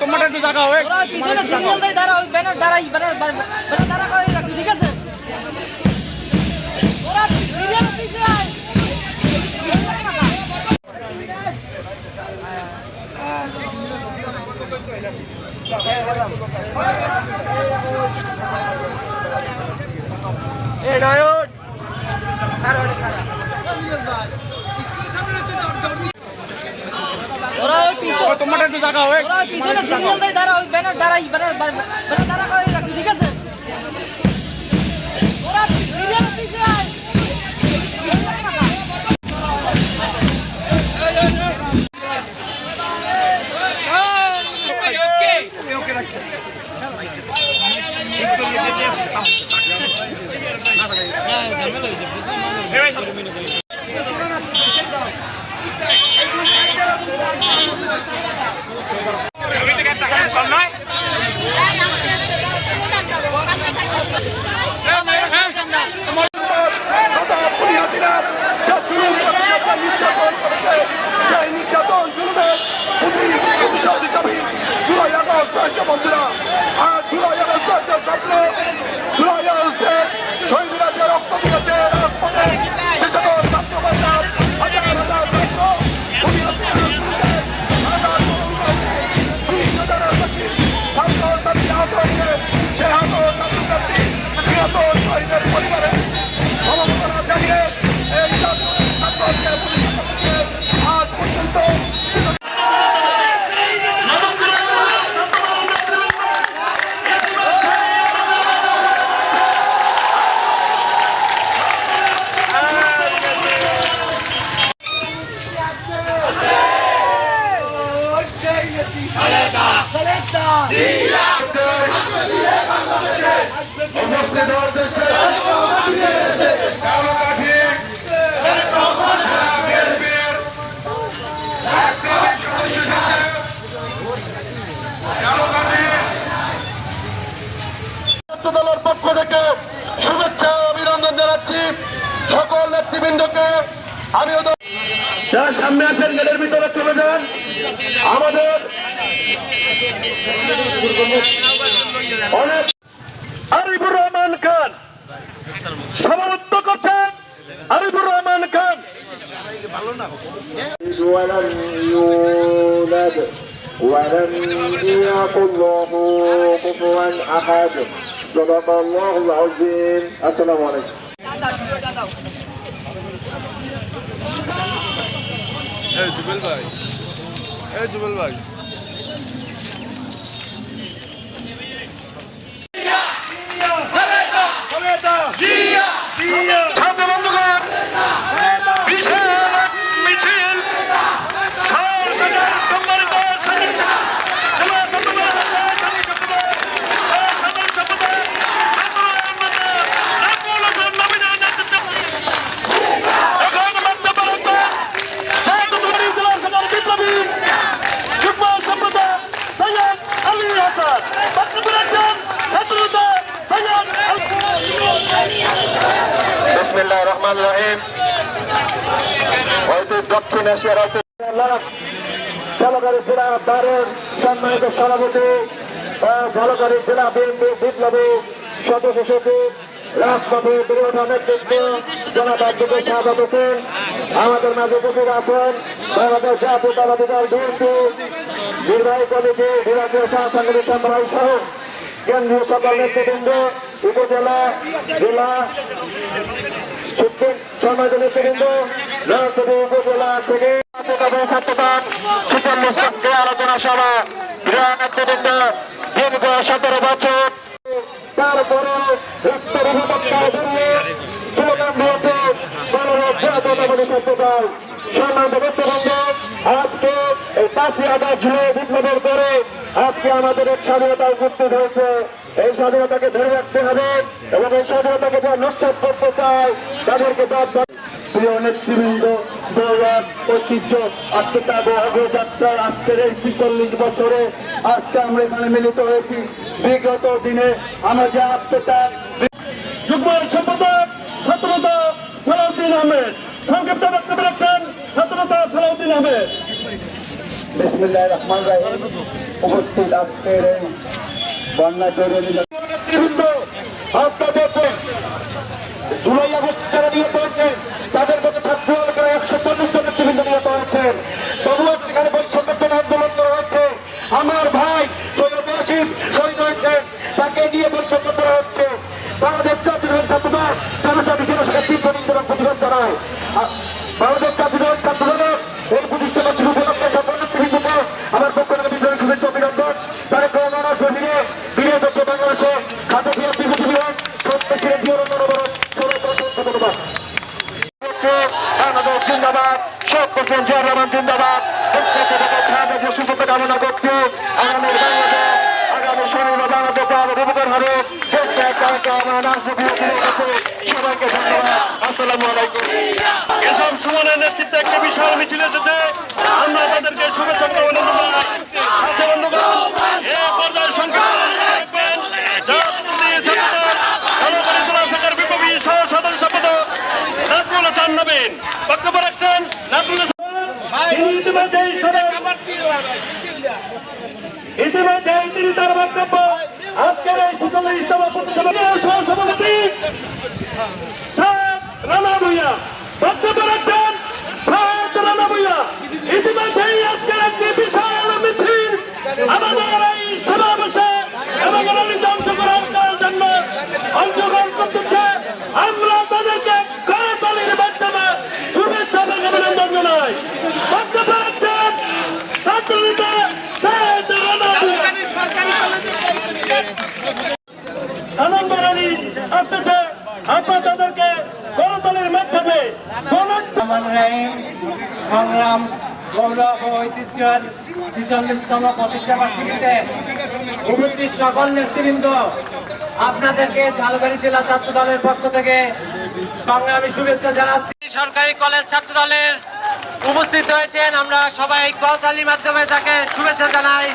তোমার একটু জায়গা হয় পিছনে সিগন্যাল দেয় দাঁড়া ওই ব্যানার দাঁড়াই ব্যানার ব্যানার দাঁড়া করে রাখবি ঠিক আছে? ওরা সিরিয়াল পিছে আয়। এ নয়ন। ওরা ওই পিছনে তোমার একটু জায়গা হয় পিছনে সিগন্যাল দেয়, দাঁড়া, ওই ব্যানার দাঁড়াই ব্যানার ব্যানার দাঁড়া করে রাখ, ঠিক আছে? ওরা সিগন্যাল পিছে নিহত শহীদের পরিবারে নেতৃবৃন্দকে আমি যারা সামনে আছেন গেটের ভিতরে চলে যান আমাদের অনেক আরিফুর রহমান খান সভাপত্য করছেন আরিফুর রহমান খান ولم يولد ولم يكن له كفوا احد صدق الله العظيم السلام عليكم এই জুবেল ভাই। এই জুবেল ভাই। ছাত্র বন্ধুগণ বিশাল এক মিছিল সার সাজার সম্মানিত সদস্য জেলা বন্ধুগণ সার সাজার সম্পাদক সার সাজার সম্পাদক আব্দুল আহমদ আব্দুল হাসান নবীনের নেতৃত্বে এখন বক্তব্য রাখবেন জাতীয়তাবাদী জেলা সভার বিপ্লবী যুগ্ম সম্পাদক সৈয়দ আলী হাসান বক্তব্য রাখছেন ছাত্রনেতা সৈয়দ বিসমিল্লাহ রহমান রহিম হয়তো হয়তো ঝালকারি জেলা দারের সম্মানিত সভাপতি ঝালকারি জেলা বিএনপি বিপ্লবী সদস্য সচিব আমাদের মাঝে উপস্থিত আছেন বাংলাদেশ জাতীয়তাবাদী দল বিএনপি, নির্বাহী কমিটি, বিভাগীয় সাংগঠনিক সম্মেলন সহ কেন্দ্রীয় নেতৃবৃন্দ, উপজেলা, জেলা সুপ্রিম সম্মানিত নেতৃবৃন্দ রাজধানী উপজেলা থেকে আলোচনা সভা নেতৃবৃন্দ দীর্ঘ সতেরো বছর। তারপরে আজকে এই পাঁচই আগস্ট জুলাই বিপ্লবের পরে আজকে আমাদের স্বাধীনতা উপস্থিত হয়েছে। এই স্বাধীনতাকে ধরে রাখতে হবে এবং এই স্বাধীনতাকে যারা নস্বাত করতে চায়, তাদেরকে প্রিয় নেতৃবৃন্দ, গৌরব, ঐতিহ্য আত্মতা অগ্রযাত্রার আজকের এই ছিচল্লিশ বছরে আজকে আমরা এখানে মিলিত হয়েছি। বিগত দিনে আমরা যে আত্মত্যাগ, যুগ্ম সম্পাদক ছাত্রতা সালাউদ্দিন আহমেদ, সংক্ষিপ্ত বক্তব্য রাখছেন ছাত্রতা সালাউদ্দিন আহমেদ। বিসমিল্লাহির রহমানির রহিম। উপস্থিত আজকের এই বন্যা তৈরি নেতৃবৃন্দ আপনাদের জুলাই আগস্ট যারা নিহত হয়েছে তাদের মধ্যে ছাত্র এলাকার একশো চল্লিশ জন নেতৃবৃন্দ নিহত হয়েছেন তবুও সেখানে বৈষম্যের জন্য আন্দোলন করা হয়েছে আমার ভাই সৈয়দ আসিফ শহীদ হয়েছেন তাকে নিয়ে বৈষম্য করা হচ্ছে বাংলাদেশ জাতীয় ছাত্রদল জনজাতি জনসংখ্যার তীব্র নিন্দন এবং প্রতিবাদ জানায় আর বাংলাদেশ জাতীয় ছাত্রদল এই প্রতিষ্ঠা বার্ষিক উপলক্ষে সকল নেতৃবৃন্দকে আমার পক্ষ থেকে বিজয় শুভেচ্ছা অভিনন্দন তারেক রহমানের জমিনে বিয়ে দেশে বাংলাদেশে খাদ্য ফিরে বিভূতি বিভাগ সত্য ছিলেন দিয়ে অনুরোধ সবাইকে অসংখ্য ধন্যবাদ হচ্ছে বাংলাদেশ জিন্দাবাদ। শেখ হোসেন জিয়া রহমান জিন্দাবাদ বাংলাদেশের সুস্থ কামনা করছি আগামী বাংলাদেশ আগামী শনিবার বাংলাদেশ আরও বিপদের হবে। সবাইকে ধন্যবাদ। আসসালামু আলাইকুম। এসব সুমনের নেতৃত্বে একটি বিশাল মিছিল এসেছে। আমরা তাদেরকে শুভেচ্ছা অভিনন্দন জানাই। বন্ধুগণ, এই পর্যায়ের সংক্ষিপ্ত রাখবেন জাতীয়তাবাদী ছাত্রদল সমাপনী জেলা শাখার বিপ্লবী সহ সাধারণ সম্পাদক নবীন বক্তব্য রাখছেন ইতিমধ্যে তিনি তার বক্তব্য। আজকের এই সুতলে ইস্তমা প্রতিষ্ঠানের সহসভাপতি রানা ভুইয়া বক্তব্য রাখছেন রানা ভুইয়া বলুন সংগ্রাম, গৌরব ও ঐতিহ্যের ছিচল্লিশতম প্রতিষ্ঠা বার্ষিকীতে উপস্থিত সকল নেতৃবৃন্দ, আপনাদেরকে ঝালকাড়ি জেলা ছাত্র দলের পক্ষ থেকে সংগ্রামী শুভেচ্ছা জানাচ্ছি। সরকারি কলেজ ছাত্র দলের উপস্থিত হয়েছেন আমরা সবাই করতালির মাধ্যমে তাকে শুভেচ্ছা জানাই।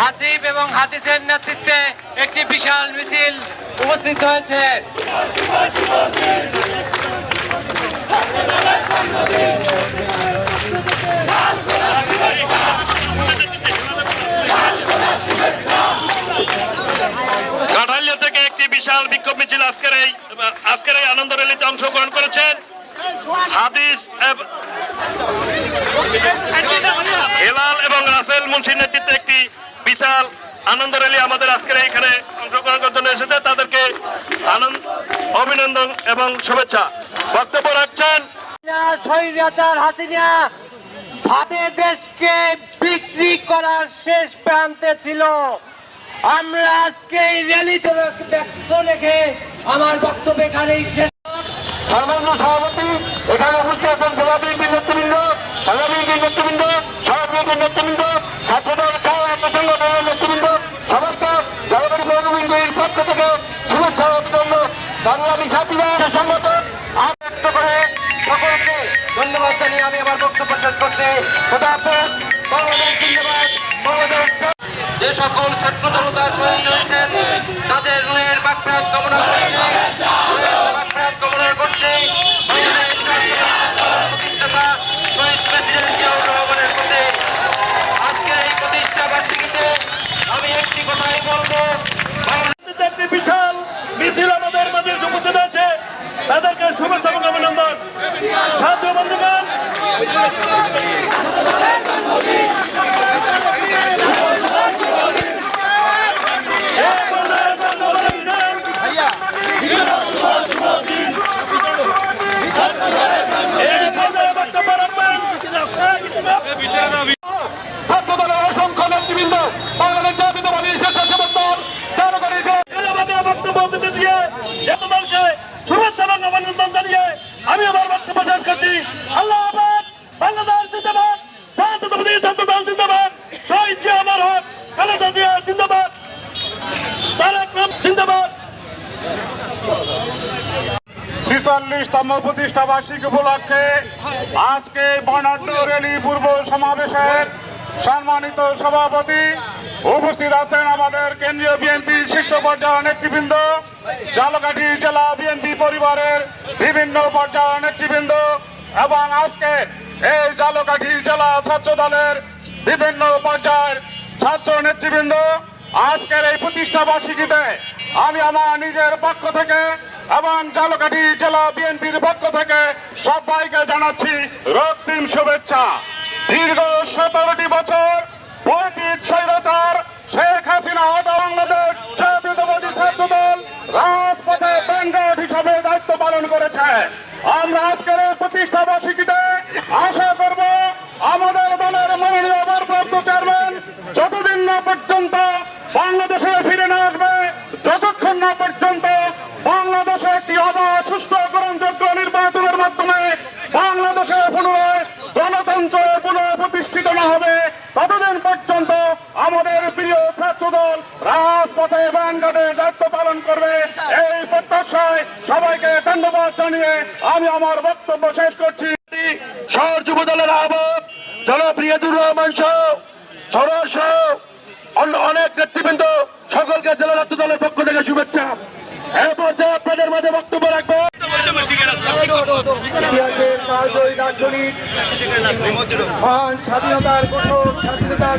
হাসিব এবং হাদিসের নেতৃত্বে একটি বিশাল মিছিল উপস্থিত হয়েছে। থেকে একটি বিশাল বিক্ষোভ আনন্দ অংশগ্রহণ করেছেন হাদিস এব- রাসেল মুন্সির নেতৃত্বে একটি বিশাল আনন্দ র্যালি আমাদের আজকের এইখানে অংশগ্রহণ করার জন্য এসেছে। তাদেরকে আনন্দ অভিনন্দন এবং শুভেচ্ছা। বক্তব্য রাখছেন স্বৈরাচার হাসিনা ভাবে দেশকে বিক্রি করার শেষ প্রান্তে ছিল। আমরা আজকে এই র্যালিতে ব্যক্ত রেখে আমার বক্তব্য এখানেই শেষ। সর্বাঙ্গ সভাপতি এখানে উপস্থিত আছেন জেলা বিএনপির নেতৃবৃন্দ থানা বিএনপির নেতৃবৃন্দ বিএনপির নেতৃবৃন্দ ছাত্রদল সহ অন্য সংগঠনের নেতৃবৃন্দ সবাইকে জলবায়ু পৌরবিন্দুর পক্ষ থেকে শুভেচ্ছা ও অভিনন্দন সংগ্রামী সাথীরা সংগঠন করে সকলকে ধন্যবাদ জানিয়ে আমি আমার বক্তব্য শেষ করছি। বাংলাদেশ যে সকল ছাত্র জনতা শহীদ হয়েছেন তাদের রুয়ের বাক্যাত কামনা করছি। তাদেরকে শুভেচ্ছা এবং অভিনন্দন। ছাত্র বন্ধুগণ। এই পর্যায়ে বক্তব্য রাখছেন এই পর্যায়ে বক্তব্য রাখবেন। ছাত্র দলের অসংখ্য নেতৃবৃন্দ বাংলাদেশ জাতীয়তাবাদী দল করে বক্তব্য দিতে দিয়ে ছিচল্লিশতম প্রতিষ্ঠা বার্ষিকী উপলক্ষে আজকে বর্ণাঢ্য র্যালি পূর্ব সমাবেশের সম্মানিত সভাপতি উপস্থিত আছেন আমাদের কেন্দ্রীয় বিএনপির শীর্ষ পর্যায়ের নেতৃবৃন্দ ঝালকাঠি জেলা বিএনপি পরিবারের বিভিন্ন পর্যায়ের নেতৃবৃন্দ এবং আজকে এই জালকাঠি জেলা ছাত্র দলের বিভিন্ন পর্যায়ের ছাত্র নেতৃবৃন্দ, আজকের এই প্রতিষ্ঠা বার্ষিকীতে আমি আমার নিজের পক্ষ থেকে এবং জালকাঠি জেলা বিএনপির পক্ষ থেকে সবাইকে জানাচ্ছি রক্তিম শুভেচ্ছা। দীর্ঘ সতেরোটি বছর পঁয়ত্রিশ স্বৈরাচার শেখ হাসিনা হটা বাংলাদেশ জাতীয়তাবাদী ছাত্র দল রাজপথে ব্যাঙ্গাট হিসাবে দায়িত্ব পালন করেছে। আমরা আজকের প্রতিষ্ঠা বার্ষিকীতে আশা করব আমাদের দলের মাননীয় চেয়ারম্যান যতদিন না পর্যন্ত বাংলাদেশে ফিরে না আসবে যতক্ষণ না পর্যন্ত বাংলাদেশে একটি অবাধ সুষ্ঠু গ্রহণযোগ্য নির্বাচনের মাধ্যমে বাংলাদেশে পুনরায় গণতন্ত্র পুনঃ প্রতিষ্ঠিত না হবে ততদিন পর্যন্ত আমাদের প্রিয় ছাত্রদল রাজপথে ব্যানগার্ডে দায়িত্ব পালন করবে। এই প্রত্যাশায় সবাইকে ধন্যবাদ জানিয়ে আমি আমার বক্তব্য শেষ করছি। শহর যুব দলের আহ্বায়ক জনপ্রিয় রহমান সহ সরস সহ, অন্য অনেক নেতৃবৃন্দ, সকলকে জেলা ছাত্র দলের পক্ষ থেকে শুভেচ্ছা। এই পর্যায়ে আপনাদের মাঝে বক্তব্য রাখব। স্বাধীনতার ঘোষক স্বাধীনতার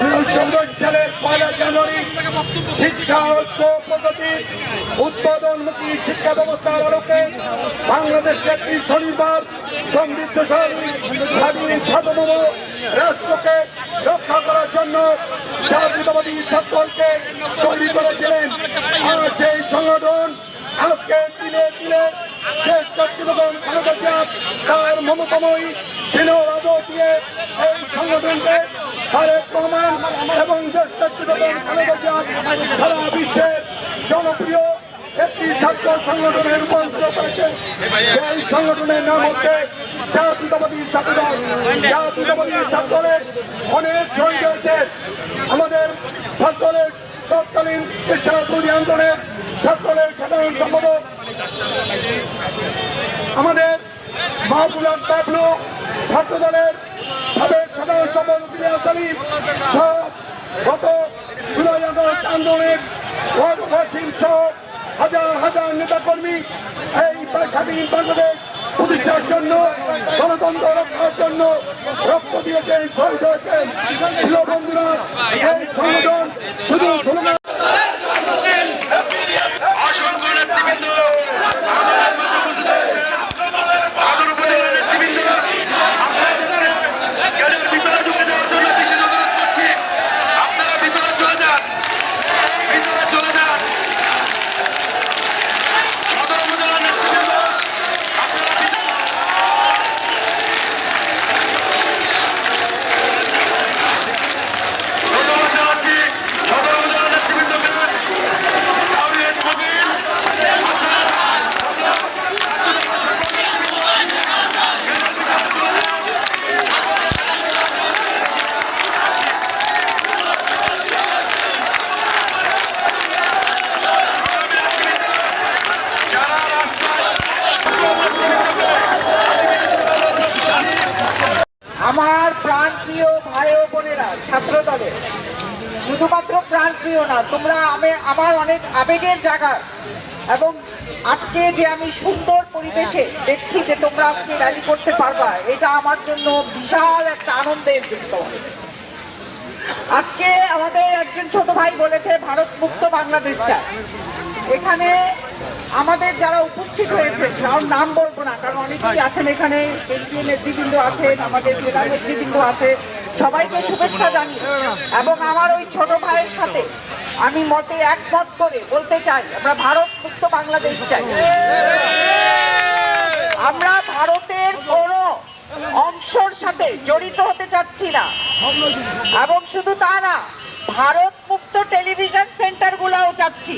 উনিশশো উনআশি সালের শিক্ষা ঐক্য প্রগতি উৎপাদনমুখী শিক্ষা ব্যবস্থার আলোকে একটি স্বনির্ভর সমৃদ্ধশালী, স্বাধীন সার্বভৌম রাষ্ট্রকে রক্ষা করার জন্য জাতীয়তাবাদী ছাত্রকে তৈরি করেছিলেন। আর সেই সংগঠন আজকে দিনে দিনে দেশ জাতীয়তাবাদ খালেদা তার মমতাময়ী রাজ দিয়ে এই সংগঠনকে তারেক রহমান এবং দেশ সারা জনপ্রিয় একটি ছাত্র সংগঠনে রূপান্তর করেছে সেই সংগঠনের নাম হচ্ছে জাতীয়তাবাদী ছাত্রদল। জাতীয়তাবাদী ছাত্রদলের অনেক শহীদ হয়েছে আমাদের ছাত্রদলের তৎকালীন পেশাপুরি আন্দোলনের ছাত্রদলের সাধারণ সম্পাদক। আমাদের মাহবুল বাবলু ছাত্রদলের সাবেক সাধারণ সম্পাদক ইলিয়াস আলী সহ গত জুলাই আগস্ট আন্দোলনের ওয়াসিম সহ হাজার হাজার নেতাকর্মী এই স্বাধীন বাংলাদেশ প্রতিষ্ঠার জন্য, গণতন্ত্র রক্ষার জন্য রক্ত দিয়েছেন শহীদ হয়েছেন বন্ধুরা এই সংগঠন শুধু না, তোমরা আমি- আমার অনেক আবেগের জায়গা। এবং আজকে যে আমি সুন্দর পরিবেশে দেখছি যে তোমরা আজকে র্যালি করতে পারবা, এটা আমার জন্য বিশাল একটা আনন্দের বিষয় আজকে আমাদের একজন ছোট ভাই বলেছে, ভারত মুক্ত বাংলাদেশ চায় এখানে আমাদের যারা উপস্থিত হয়েছে কারণ নাম বলব না, কারণ অনেকেই আছেন এখানে, কেন্দ্রীয় নেতৃবৃন্দ আছেন, আমাদের জেলা নেতৃবৃন্দ আছে, সবাইকে শুভেচ্ছা জানি এবং আমার ওই ছোট ভাইয়ের সাথে আমি মতে একমত করে বলতে চাই, আমরা ভারত মুক্ত বাংলাদেশ চাই। আমরা ভারতের কোনো অংশর সাথে জড়িত হতে চাচ্ছি না। এবং শুধু তা না, ভারত মুক্ত টেলিভিশন সেন্টার গুলাও চাচ্ছি।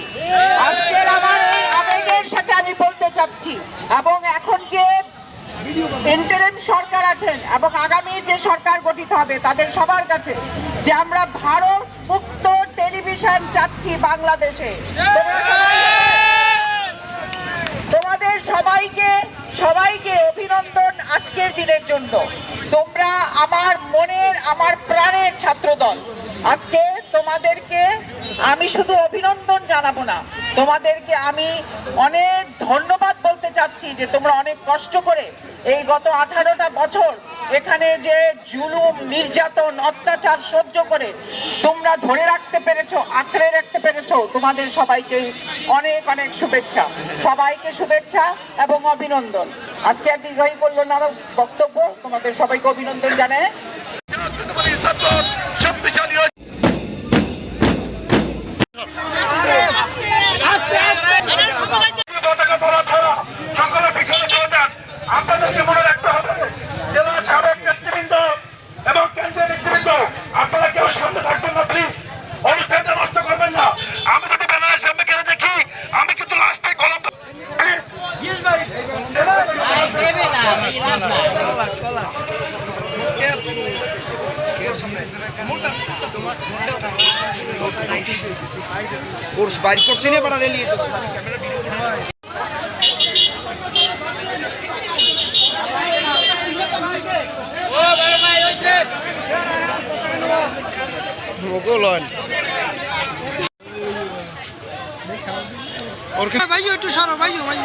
আজকের আমার আবেগের সাথে আমি বলতে চাচ্ছি, এবং এখন যে সরকার আছেন এবং আগামী যে সরকার গঠিত হবে, তাদের সবার কাছে যে আমরা ভারত মুক্ত টেলিভিশন চাচ্ছি বাংলাদেশে। তোমাদের সবাইকে সবাইকে অভিনন্দন আজকের দিনের জন্য। তোমরা আমার মনের, আমার প্রাণের ছাত্রদল। আজকে তোমাদেরকে আমি শুধু অভিনন্দন জানাব না, তোমাদেরকে আমি অনেক ধন্যবাদ বলতে চাচ্ছি যে তোমরা অনেক কষ্ট করে এই গত আঠারোটা বছর এখানে যে জুলুম, নির্যাতন, অত্যাচার সহ্য করে তোমরা ধরে রাখতে পেরেছ, আঁকড়ে রাখতে পেরেছ, তোমাদের সবাইকে অনেক অনেক শুভেচ্ছা। সবাইকে শুভেচ্ছা এবং অভিনন্দন। আজকে আর দীর্ঘই করল না বক্তব্য। তোমাদের সবাইকে অভিনন্দন জানায় পতাকা ধরা ছাড়া সকলে পিছনে চলে যান আপনাদেরকে মনে রাখতে হবে জেলার সাবেক নেতৃবৃন্দ এবং কেন্দ্রের নেতৃবৃন্দ আপনারা কেউ সামনে থাকবেন না প্লিজ অনুষ্ঠানটা নষ্ট করবেন না আমি যদি ব্যানারের সামনে কেন দেখি আমি কিন্তু রাস্তায় কলম প্লিজ বাইর করছি না বাড়া রেলিয়ে মোগল ভাইও একটু সরো ভাইও ভাইও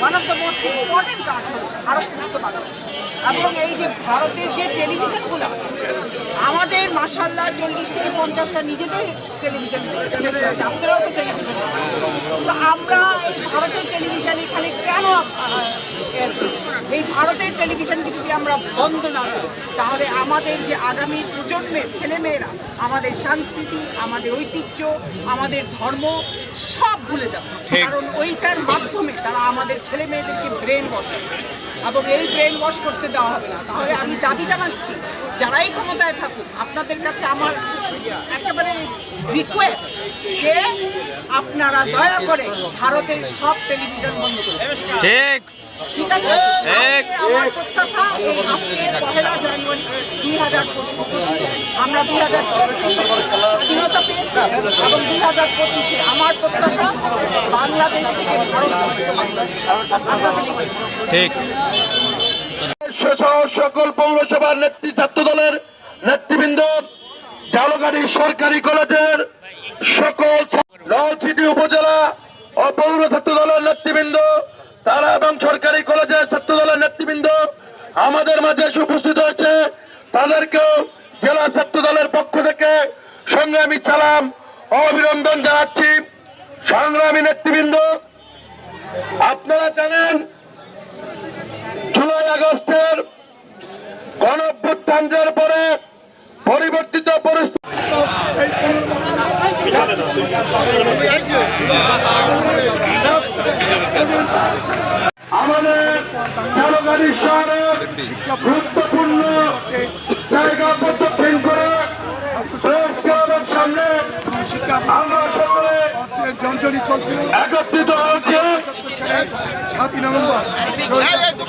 one of the most important কাজ হলো ভারত মুক্ত এবং এই যে ভারতের যে টেলিভিশনগুলো, আমাদের মাসাল্লাহ চল্লিশ থেকে পঞ্চাশটা নিজেদের টেলিভিশন আপনারাও তো টেলিভিশন। তো আমরা এই ভারতের টেলিভিশন এখানে কেন এই ভারতের টেলিভিশনকে যদি আমরা বন্ধ না করি, তাহলে আমাদের যে আগামী প্রজন্মের ছেলেমেয়েরা, আমাদের সংস্কৃতি, আমাদের ঐতিহ্য, আমাদের ধর্ম সব ভুলে যাবে। কারণ ওইটার মাধ্যমে তারা আমাদের ছেলে মেয়েদেরকে ব্রেন ওয়াশ করছে। এবং এই ব্রেন ওয়াশ করতে দেওয়া হবে না। তাহলে আমি দাবি জানাচ্ছি যারাই ক্ষমতায় থাকুক আপনাদের কাছে আমার একেবারে রিকোয়েস্ট যে আপনারা দয়া করে ভারতের সব টেলিভিশন বন্ধ করুন ঠিক। ঠিক আছে? আমার প্রত্যাশা এই আজকে পহেলা জানুয়ারি দুই হাজার পঁচিশ আমরা দুই হাজার চব্বিশে স্বাধীনতা পেয়েছি এবং দুই হাজার পঁচিশে আমার প্রত্যাশা বাংলাদেশ থেকে ভারত ঠিক। সকল পৌরসভার নেত্রী ছাত্র দলের নেতৃবৃন্দ, জালগাড়ি সরকারি কলেজের সকল নলছিটি উপজেলা ও পৌর ছাত্র দলের নেতৃবৃন্দ, তারা এবং সরকারি কলেজের ছাত্র দলের নেতৃবৃন্দ আমাদের মাঝে উপস্থিত হয়েছে। তাদেরকেও জেলা ছাত্র দলের পক্ষ থেকে সংগ্রামী সালাম অভিনন্দন জানাচ্ছি। সংগ্রামী নেতৃবৃন্দ, আপনারা জানেন জুলাই আগস্টের গণ অভ্যুত্থানের পরে পরিবর্তিত পরিস্থিতি আমাদের শহরের গুরুত্বপূর্ণ জায়গা প্রদক্ষিণ করে সামনে আমরা সকলে একত্রিত হয়েছে। সাতই নভেম্বর।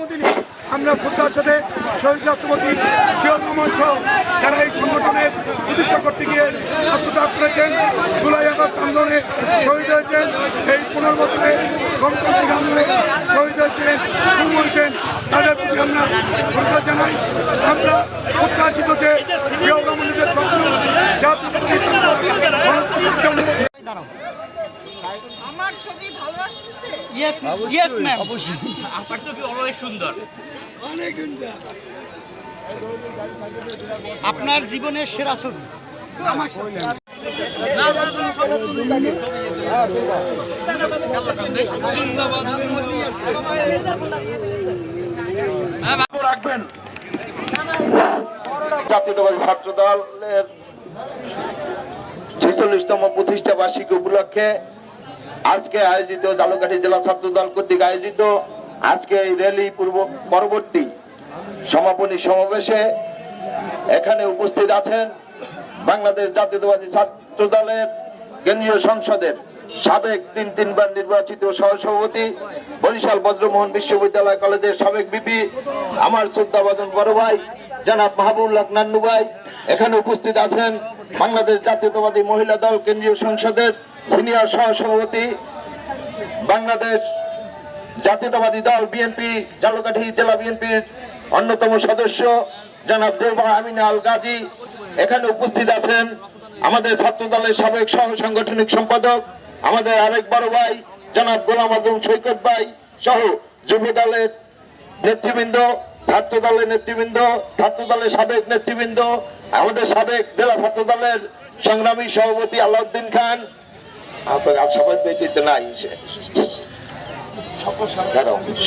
জন্মদিনে আমরা শ্রদ্ধার সাথে শহীদ রাষ্ট্রপতি জিয়াউর রহমান সহ যারা এই সংগঠনের প্রতিষ্ঠা করতে গিয়ে আত্মত্যাগ করেছেন জুলাই আগস্ট আন্দোলনে শহীদ হয়েছেন, এই পনেরো বছরে গণতান্ত্রিক আন্দোলনে শহীদ হয়েছেন হয়েছেন তাদের প্রতি আমরা শ্রদ্ধা জানাই। আমরা প্রত্যাশিত যে জিয়াউর রহমানের স্বপ্ন ছাত্র গণতন্ত্রের জন্য আমার ছবি ভালো আসতেছে? ইয়েস ইয়েস ম্যাম অনেক দিন আপনার জীবনের সেরা ছবি। আমার সাথে। রাখবেন। জাতীয়তাবাদী ছাত্র দলের ছেচল্লিশতম প্রতিষ্ঠা বার্ষিকী উপলক্ষে আজকে আয়োজিত জালকাঠি জেলা ছাত্র দল কর্তৃক আয়োজিত আজকে এই র্যালি পূর্ব পরবর্তী সমাপনী সমাবেশে এখানে উপস্থিত আছেন বাংলাদেশ জাতীয়তাবাদী ছাত্র দলের কেন্দ্রীয় সংসদের সাবেক তিন তিনবার নির্বাচিত সহসভাপতি, বরিশাল বজ্রমোহন বিশ্ববিদ্যালয় কলেজের সাবেক বিপি আমার শ্রদ্ধাভাজন বড় ভাই, জনাব মাহবুবুল্লাহ নান্নু ভাই। এখানে উপস্থিত আছেন বাংলাদেশ জাতীয়তাবাদী মহিলা দল কেন্দ্রীয় সংসদের সিনিয়র সহসভাপতি বাংলাদেশ জাতীয়তাবাদী দল বিএনপি, জালকাঠি জেলা বিএনপির অন্যতম সদস্য জনাব দেবা আমিনা আল গাজী এখানে উপস্থিত আছেন আমাদের ছাত্র দলের সাবেক সহ সাংগঠনিক সম্পাদক, আমাদের আরেক বড় ভাই জনাব গোলাম আজম সৈকত ভাই সহ যুব দলের নেতৃবৃন্দ ছাত্র দলের নেতৃবৃন্দ ছাত্র দলের সাবেক নেতৃবৃন্দ, আমাদের সাবেক জেলা ছাত্র দলের সংগ্রামী সভাপতি আলাউদ্দিন খান নাই।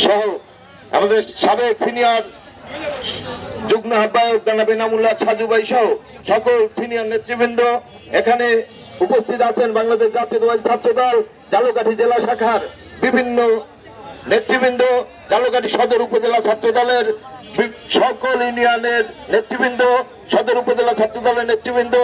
সহ, আমাদের সাবেক সিনিয়র সহ সকল সিনিয়র নেতৃবৃন্দ এখানে উপস্থিত আছেন বাংলাদেশ জাতীয়তাবাদী ছাত্র দল জালকাঠি জেলা শাখার বিভিন্ন নেতৃবৃন্দ, জালকাঠি সদর উপজেলা ছাত্র দলের সকল ইউনিয়নের নেতৃবৃন্দ, সদর উপজেলা ছাত্র দলের নেতৃবৃন্দ।